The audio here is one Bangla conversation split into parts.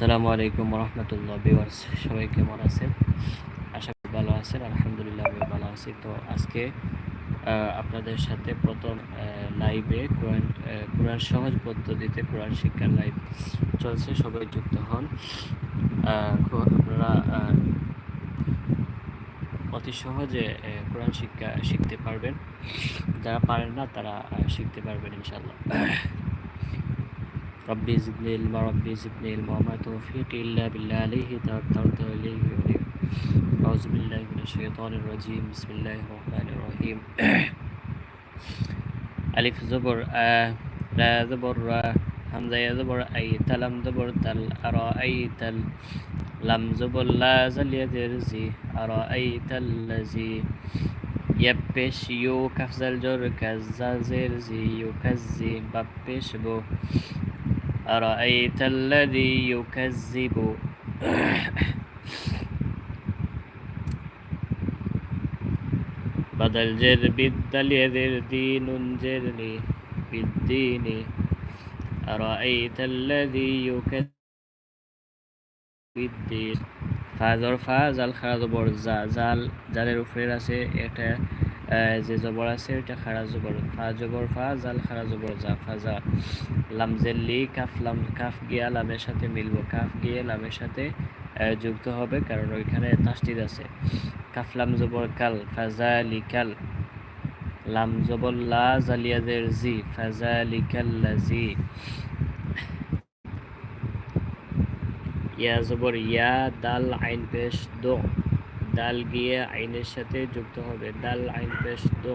আসসালামু আলাইকুম রহমতুল্লাহ বিওয়ার্স সবাই কেমন আছেন? আশা করি ভালো আছেন, আলহামদুলিল্লাহ আমি ভালো আছি। তো আজকে আপনাদের সাথে প্রথম লাইভে কোরআন কোরআন সহজ পদ্ধতিতে কোরআন শিক্ষার লাইভ চলছে, সবাই যুক্ত হন। আপনারা অতি সহজে কোরআন শিক্ষা শিখতে পারবেন। যারা পারেন না, তারা শিখতে পারবেন ইনশাল্লাহ ربي زدني علما ربي زدني علما وما توفيقي إلا بالله عليه توكلت وإليه أنيب. أعوذ بالله من الشيطان الرجيم. بسم الله الرحمن الرحيم. ألف زبر آ را زبر را همزة يا زبر أي تلم زبر تل أرأيت لم زبر لا زل يدرزي أرأيت الذي يبش يو كفزل جر زرزي يكزي ببش بو. أرأيت الذي يكذب؟ بدل جر بالدل يذر دين جرني بالدين. أرأيت الذي يكذب بالدين فازر فاز الخاز برزا زال زالر فرس এটা যে জবর আছে ওইটা খারা জবর ফা জবর ফা, জাল খারা জবর জা ফাজা লাম জেল্লি কাফ লাম, কাফ গিয়া, লামের সাথে মিলব। কাফ গিয়ে, লামের সাথে যুক্ত হবে, কারণ ওইখানে তাসদিদ আছে। কাফ লাম জবর কাল ফাজা লিকাল লাম জবর লা, জালিয়াদের জি ফাজা লিকাল লাজি ইয়া জবর ইয়া, দাল, আইন, পেশ, দো। দাল গিয়ে আইনের সাথে যুক্ত হবে। দাল আইন পেশ দো।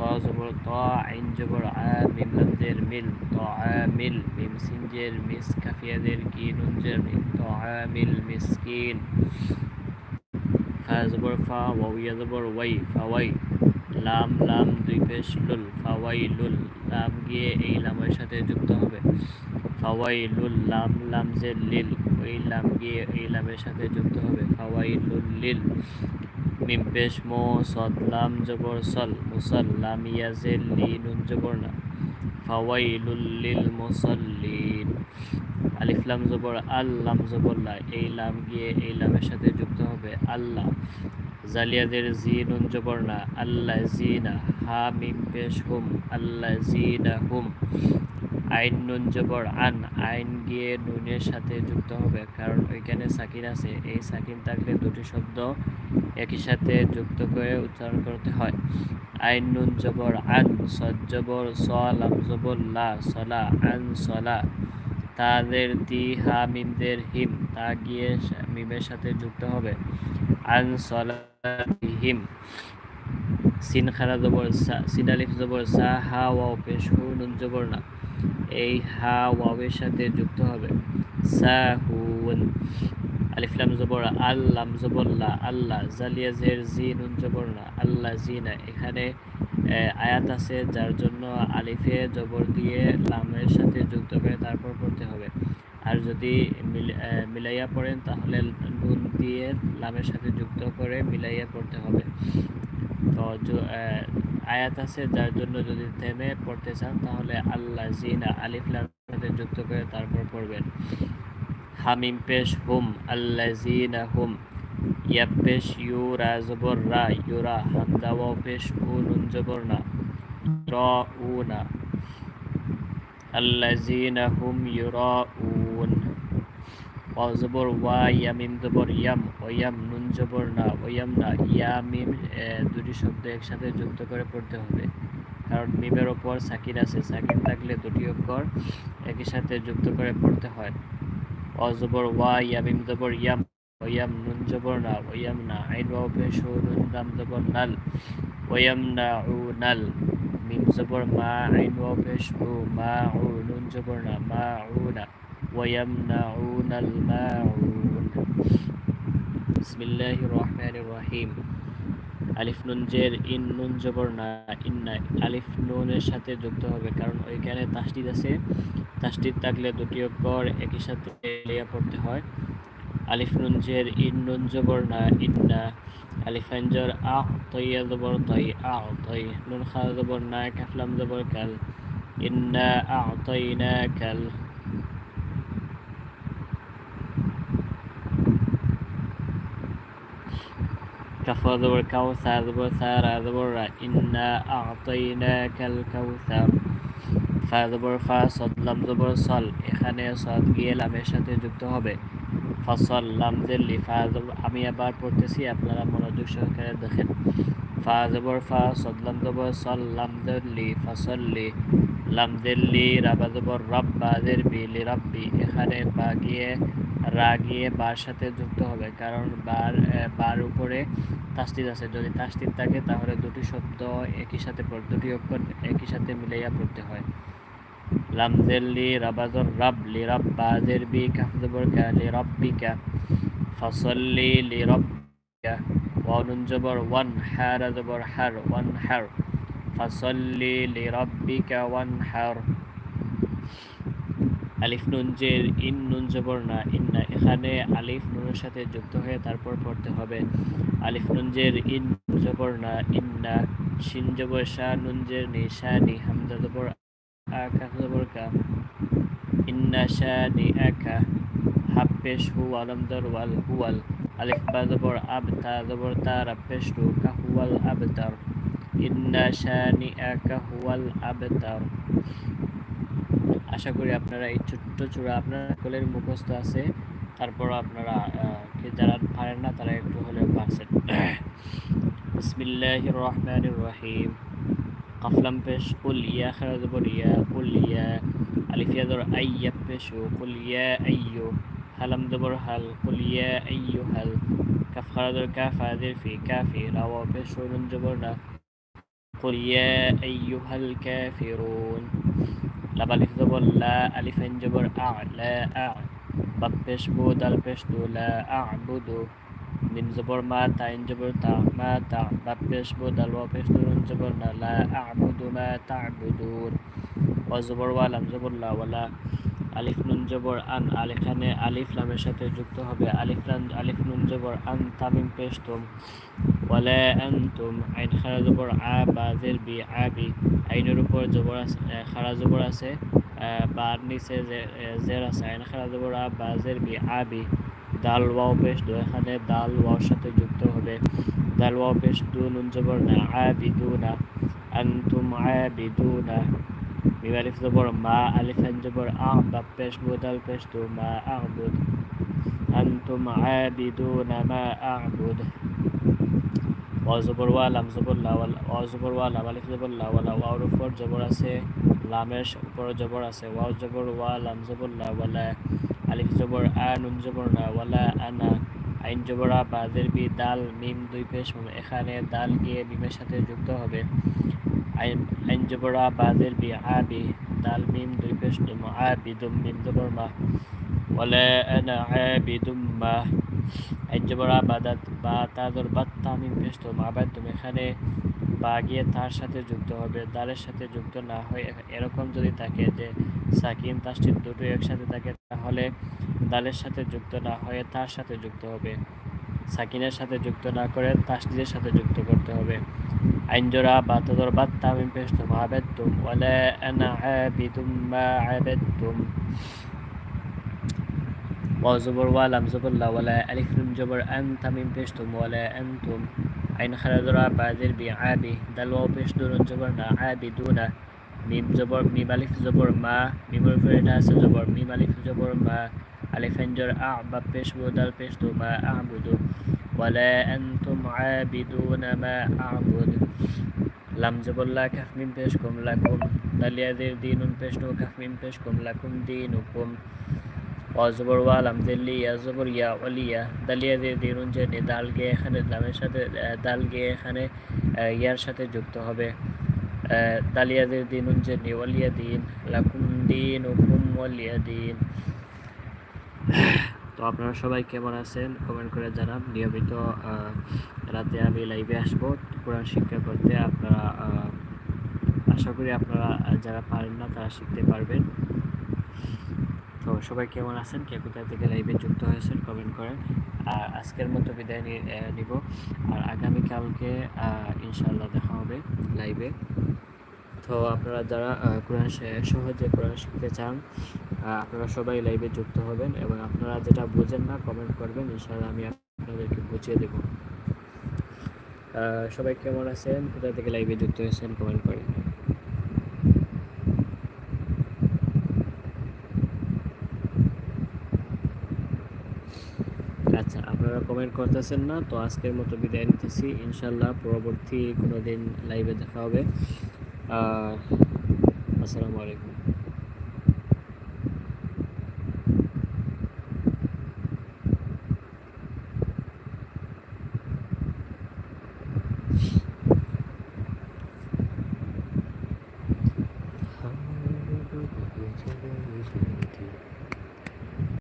ত জবর ত আইন জবর আ মিম মিল ত মিল মিম সিন জের মিস কাফিয়াদের কি নুন জের মিন ত মিল মিসকিন ফা জবর ফা ওয়াও ইয়া জবর ওয়াই ফাওয়াই লাম লাম দুই পেশ লুল ফাওয়াই লুল লাম গিয়ে এই লামের সাথে যুক্ত হবে. ফাওয়াই লুল লাম লাম যে লিল ওই লাম গিয়ে এই লামের সাথে যুক্ত হবে. ফাওয়াই লুল লিল মিম পেশ মো সদ লাম জবর সল মুসল লাম ইয়া লি জবর না। ফাওয়াই লুল লিল মুসল্লিন জবর আল লাম এই লাম গিয়ে এই লামের সাথে যুক্ত হবে। আল্লাহ। জালিয়াদের জি নুন জবর না। আল্লাহ জিনা। হা মিম পেশ হুম। আল্লাহ জিনা হুম। আইন নুন জবর আন, আইন গিয়ে নুনের সাথে যুক্ত হবে, কারণ ওইখানে সাকিন আছে, এই সাকিন থাকলে দুটি শব্দ একই সাথে যুক্ত করে উচ্চারণ করতে হয়। আইন নুন জবর আন সজ্জবর জবর, স, লাম জবর, লা, সলা, আন, সলা। তাদের তি, হা, মিমদের হিম, তা গিয়ে মিমের সাথে যুক্ত হবে। আন, সলা হিম। সিন খারা জবর সা, সিন আলিফ জবর সা, হা, ওয়াও পেশ, হু, নুন জবর না। এই হা ওয়াওয়ের সাথে যুক্ত হবে। সা হুন আলিফ লাম জবর, আল লাম জবর লা আল্লাহ জালিয়া, জের, জি, নুন জবর না আল্লাহ জিনা এখানে আয়াত আছে যার জন্য আলিফে জবর দিয়ে লামের সাথে যুক্ত করে তারপর পড়তে হবে। আর যদি মিল- মিলাইয়া পড়েন তাহলে নুন দিয়ে লামের সাথে যুক্ত করে মিলাইয়া পড়তে হবে। তো আয়াত আছে যার জন্য যদি থেমে পড়তে চান, তাহলে আল্লাহ জিনা আলিফ লাম যুক্ত করে তারপর পড়বেন। হামিম পেশ হুম আল্লাহ জিনা হুম ইয়া পেশ ইউ রা জবর রা, ইউরা হামদা পেশ উ নুন জবর না র উ না আল্লাযীনা হুম ইউরাউন। ওয়াও ওয়া ইয়া ইয়াম ওয়াম নুন জবর না ওয়াম না ইয়া মিম দুটি শব্দ একসাথে যুক্ত করে পড়তে হবে কারণ মিমের ওপর সাকিন আছে সাকিন থাকলে দুটি অক্ষর একই সাথে যুক্ত করে পড়তে হয় ওয়াও জবর ওয়া ইয়া ইয়াম ওয়াম নুন জবর না ওয়াম না আইন ওয়াও পেশ দাম জবর নাল ওয়াম না উ নাল মিম জবর মা আইন ওয়াও পেশ ও মা উ নুন জবর না মা উ না ويمنعون الماعون بسم الله الرحمن الرحيم আলিফ নুন জের ইন নুন জবর না ইন্না আলিফ নুনের সাথে যুক্ত হবে কারণ ওইখানে তাসদিদ আছে তাসদিদ থাকলে দুটি অক্ষর একই সাথে লিয়া পড়তে হয় আলিফ নুন জের ইন নুন জবর না ইন্না আলিফ আইন জবর আ তৈয়া জবর তৈ আ তৈ নুন খা জবর না কাফলাম জবর কাল ইন্না আ তৈনা কাল كفر زبر كوثر زبر سار زبر إنا أعطيناك الكوثر ফা জবর ফা সদ লাম জবর সল এখানে সদ গিয়ে লামের সাথে যুক্ত হবে ফসল লাম দিল্লি ফা জবর আমি আবার পড়তেছি আপনারা মনোযোগ সহকারে দেখেন ফা জবর ফা সদ লাম জবর সল লাম দিল্লি ফসল্লি লাম দিল্লি রাবা জবর রব বাদের বি লি রব্বি এখানে বা গিয়ে রা গিয়ে বার সাথে যুক্ত হবে। কারণ বার বার উপরে তাস্তিদ আছে। যদি তাস্তিদ থাকে, তাহলে দুটি শব্দ একই সাথে দুটি অক্ষর একই সাথে মিলাইয়া পড়তে হয়। লামজেল্লি রাবাজর রাব, লি রাব্বাজের বি কাফজবর কা লি রাব্বিকা ফসল্লি লি রাব্বিকা ওয়ানুন জবর ওয়ান, হার জবর হার, ওয়ান হার। ফসল্লি লি রাব্বিকা ওয়ান হার। আলিফ নুন জের ইন নুন জবর না ইন্না এখানে আলিফ নুনের সাথে যুক্ত হয়ে তারপর পড়তে হবে। আলিফ নুন জের ইন জবর না ইন্না শিন জবর শাহ নুন জের নি শাহ নি, হামজা জবর আ কাফ জবর কা। ইন্না শাহ নি আকা হাফ হু, আলম দর ওয়াল হুয়াল আলিফ বা জবর আব তা জবর তা রাব রু কা হুয়াল আবতার ইন্না শাহ নি আকা হুয়াল আবতার আশা করি আপনারা এই ছোট্ট চূড়া আপনার কোলের মুখস্থ আছে। তারপর আপনারা যারা পারেন না, তারা একটু হলেও পারছেন। বিসমিল্লাহ রহমান রহিম কাফলাম পেশ, কুল ইয়া খেরা ইয়া, কুল ইয়া আইয়া পেশু, কুল ইয়া আইয়ো হালাম দেবর হাল, কুল ইয়া আইয়ো হাল। কাফ খারা দর ফি কাফি রাওয়া পেশ রঞ্জবর না। কুল ইয়া আইয়ো হাল কাফিরুন লাভ আলিফ জবর লা আলিফ আইন জবর আ লা আ বাপ পেশ বু দাল পেশ দু লা আ বুদু মিম জবর মা তাইন জবর তা মা তা বাপ পেশ বু দাল ওয়া পেশ দু জবর না লা আ বুদু মা তা বু দু ও জবর ওয়া লাম জবর লা ওয়ালা আলিফ নুন জবর আন আল এখানে আলিফ লামের সাথে যুক্ত হবে। আলিফ লাম আলিফ নুন জবর আন, তামিম পেশ তুম। ওয়ালা আনতুম আইন খারা জবর আ বাজের বি আবি আইনের উপর জবর আছে খারা জবর আছে বার নিচে জের আছে, আইন খারা জবর আ বাজের বি আবি দাল, ওয়াও, পেশ দু, এখানে দাল, ওয়াওর সাথে যুক্ত হবে। দাল, ওয়াও, পেশ দু, নুন জবর না আবিদুনা আনতুম আবিদুনা মিম আলিফ জবর মা আইন জবর আ বাপ পেশ বু দাল পেশ দু মা আবুদ আনতুম আবিদুনা মা আবুদ অজবর ওয়া লাম জবর লা অজবর ওয়া লাম আলিফ জবর লা ওয়ালা ওয়াওর উপর জবর আছে লামের উপর জবর আছে ওয়াও জবর ওয়া লাম জবর লা ওয়ালা আলিফ জবর আ নুন জবর না ওয়ালা আনা আইন জবর বি, দাল, মিম দুই পেশ এখানে দাল গিয়ে মিমের সাথে যুক্ত হবে। আইন জবর আ বাদের বি আবি দাল, মিম দুই পেশ দুম আবিদুম মিম জবর মা। ওয়ালা আনা আবিদুম মা। আইন বাদাত বা তাদর বাত তামিম পেশ তো মাবাদ্দুম এখানে বা গিয়ে তার সাথে যুক্ত হবে। দালের সাথে যুক্ত না হয় এরকম যদি থাকে যে সাকিন তাসটির দুটো একসাথে থাকে, তাহলে দালের সাথে যুক্ত না হয়ে তার সাথে যুক্ত হবে। সাকিনের সাথে যুক্ত না করে তাসদিদের সাথে যুক্ত করতে হবে। আইনজোড়া বা তদর বাদ তামিম পেশ তুম আবেদ তুম, ওয়ালা আনা আবিদুম মা আবেদতুম ওয়াও জবর ওয়া লাম জবর লা, ওয়ালা আলিফ জবর আন তামিম পেশ তুম ওয়ালা আনতুম। আইন খারাজরা বাদির বি আবি, দাল ওয়াও পেশ দুরুন জবর না আবিদুনা মিম জবর, মিম আলিফ জবর মা, মিমর এটা আছে জবর, মিম আলিফ জবর মা। আলিফ আইনজর আ বা পেশ বো দাল পেশ দু মা আবুদু ولا أنتم عابدون ما أعبد লাম জবল্লা কাফ মিম পেশ কুম লাকুম দালিয়াদের দিনুন পেশ নো কাফ মিম পেশ কুম লাকুম দিনুকুম অজবর ওয়া লাম দিল্লি ইয়া জবর ইয়া ওয়ালিয়া দালিয়াদের দিনুন যে নে দাল গে এখানে লামের সাথে আহ, দাল গে এখানে আহ, ইয়ার সাথে যুক্ত হবে আহ, দালিয়াদের দিনুন যে নে ওয়ালিয়া দিন লাকুম দিন হুকুম ওয়ালিয়া দিন তো আপনারা সবাই কেমন আছেন? কমেন্ট করে জানান। নিয়মিত রাতে আমি লাইভে আসব। কোরআন শিক্ষা করতে আপনারা আশা করি আপনারা যারা পারেন না, তারা শিখতে পারবেন। তো সবাই কেমন আছেন? কে কোথা থেকে লাইভে যুক্ত হয়েছেন? কমেন্ট করেন। আর আজকের মতো বিদায় নিব। আর আগামীকালকে ইনশাল্লাহ দেখা হবে লাইভে তো আপনারা যারা কোরআন সহজে কোরআন শিখতে চান আপনারা সবাই লাইভে যুক্ত হবেন এবং আপনারা যেটা বুঝেন না কমেন্ট করবেন, ইনশাআল্লাহ আমি আপনাদেরকে বুঝিয়ে দেব। সবাই কেমন আছেন? কোথা থেকে লাইভে যুক্ত হয়েছেন কমেন্ট করেন। আচ্ছা আপনারা কমেন্ট করতেছেন না, তো আজকের মতো বিদায় নিতেছি। ইনশাল্লাহ পরবর্তী কোনো দিন লাইভে দেখা হবে। আসসালামু আলাইকুম।